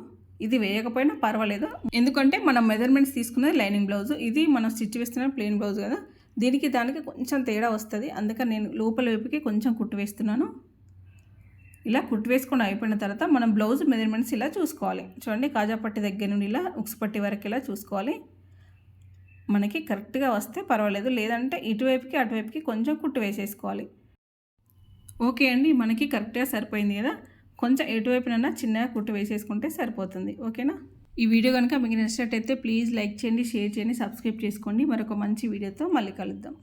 ఇది వేయకపోయినా పర్వాలేదు. ఎందుకంటే మనం మెజర్మెంట్స్ తీసుకున్నది లైనింగ్ బ్లౌజ్ ఇది మనం స్టిచ్ వేస్తున్న ప్లెయిన్ బ్లౌజ్ కదా. దీనికి దానికి కొంచెం తేడా వస్తుంది. అందుకని నేను లోపల వైపుకి కొంచెం కుట్టు వేస్తున్నాను. ఇలా కుట్టు వేసుకొని అయిపోయిన తర్వాత మనం బ్లౌజ్ మెజర్మెంట్స్ ఇలా చూసుకోవాలి. చూడండి కాజా పట్టి దగ్గర నుండి ఇలా ఉక్స్ పట్టి వరకు ఇలా చూసుకోవాలి. మనకి కరెక్ట్గా వస్తే పర్వాలేదు. లేదంటే ఇటువైపుకి అటువైపుకి కొంచెం కుట్టు వేసేసుకోవాలి. ఓకే అండి మనకి కరెక్ట్గా సరిపోయింది కదా. కొంచెం ఎటువైపునైనా చిన్నగా కుట్టు వేసేసుకుంటే సరిపోతుంది ఓకేనా? ఈ వీడియో కనుక మీకు నచ్చినట్టయితే ప్లీజ్ లైక్ చేయండి షేర్ చేయండి సబ్స్క్రైబ్ చేసుకోండి. మరొక మంచి వీడియోతో మళ్ళీ కలుద్దాం.